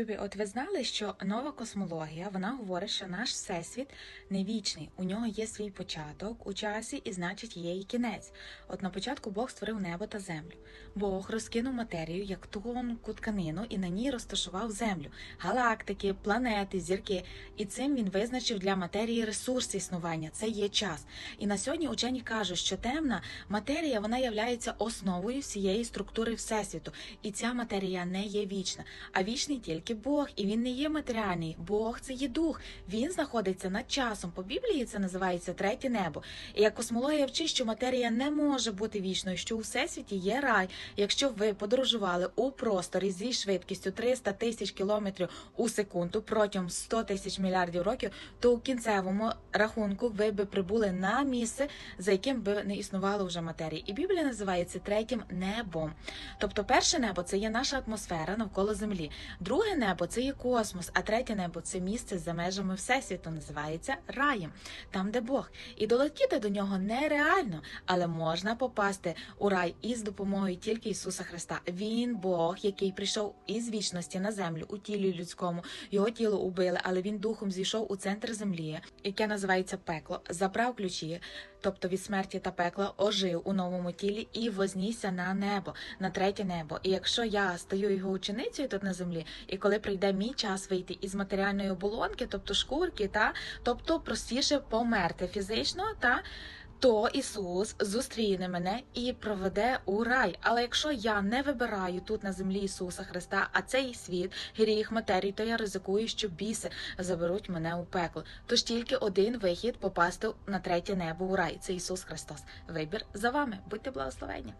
Любі, от ви знали, що нова космологія вона говорить, що наш всесвіт не вічний. У нього є свій початок у часі, і значить є і кінець. От на початку Бог створив небо та землю. Бог розкинув матерію як тонку тканину і на ній розташував землю, галактики, планети, зірки. І цим він визначив для матерії ресурси існування. Це є час. І на сьогодні учені кажуть, що темна матерія вона являється основою всієї структури всесвіту, і ця матерія не є вічна. А вічний тільки Бог, і він не є матеріальний. Бог це є дух. Він знаходиться над часом. По Біблії це називається третє небо. І як космологія вчить, що матерія не може бути вічною, що у всесвіті є рай. Якщо ви подорожували у просторі зі швидкістю 300 тисяч кілометрів у секунду протягом 100 тисяч мільярдів років, то у кінцевому рахунку ви би прибули на місце, за яким би не існувало вже матерії. І Біблія називає це третім небом. Тобто, перше небо це є наша атмосфера навколо землі. Друге небо це є космос, а третє небо це місце за межами всесвіту, називається раєм, там, де Бог. І долетіти до нього нереально, але можна попасти у рай із допомогою тільки Ісуса Христа. Він Бог, який прийшов із вічності на землю у тілі людському. Його тіло убили, але він духом зійшов у центр землі, яке називається пекло, забрав ключі. Тобто від смерті та пекла ожив у новому тілі і вознісся на небо, на третє небо. І якщо я стаю його ученицею тут на землі, і коли прийде мій час вийти із матеріальної оболонки, тобто шкурки, та тобто простіше померти фізично, та то Ісус зустріне мене і проведе у рай. Але якщо я не вибираю тут на землі Ісуса Христа, а цей світ, гріх матерії, то я ризикую, що біси заберуть мене у пекло. Тож тільки один вихід попасти на третє небо у рай. Це Ісус Христос. Вибір за вами. Будьте благословені.